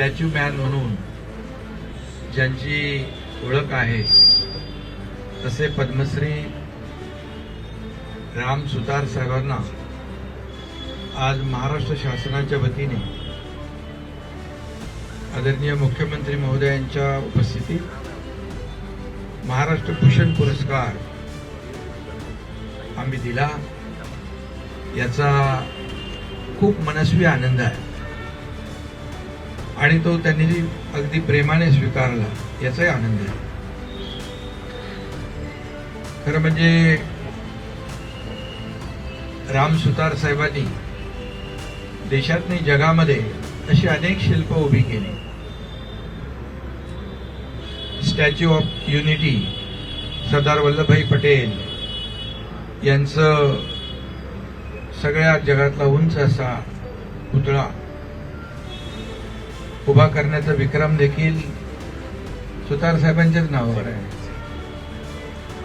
Statue man म्हणून ज्यांची ओळख आहे तसे पद्मश्री राम सुतार साहेबांना आज महाराष्ट्र शासनाच्या वतीने आदरणीय मुख्यमंत्री महोदयांच्या उपस्थितीत महाराष्ट्र भूषण पुरस्कार आम्ही दिला. याचा खूप मनस्वी आनंद आहे. आणि तो त्यांनी अगदी प्रेमाने स्वीकारला याचाही आनंद आहे. खरं म्हणजे राम सुतार साहेबांनी देशात नाही जगामध्ये अशी अनेक शिल्प उभी केली. Statue of unity Sardar Vallabhbhai Patel यांचं सगळ्या जगातला उंच असा पुतळा उभा करण्याचा विक्रम देखील सुतार साहेबांच्याच नावावर आहे.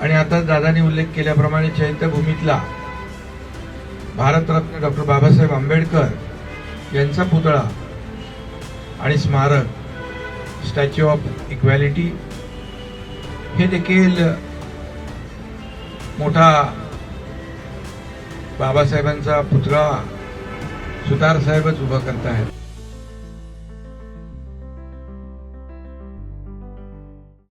आणि आता दादानी उल्लेख केल्याप्रमाणे चैत्यभूमीतला भारतरत्न डॉक्टर बाबासाहेब आंबेडकर यांचा पुतळा आणि स्मारक स्टॅच्यू ऑफ इक्वॅलिटी हे देखील मोठा बाबासाहेबांचा पुतळा सुतार साहेबच उभा करतायत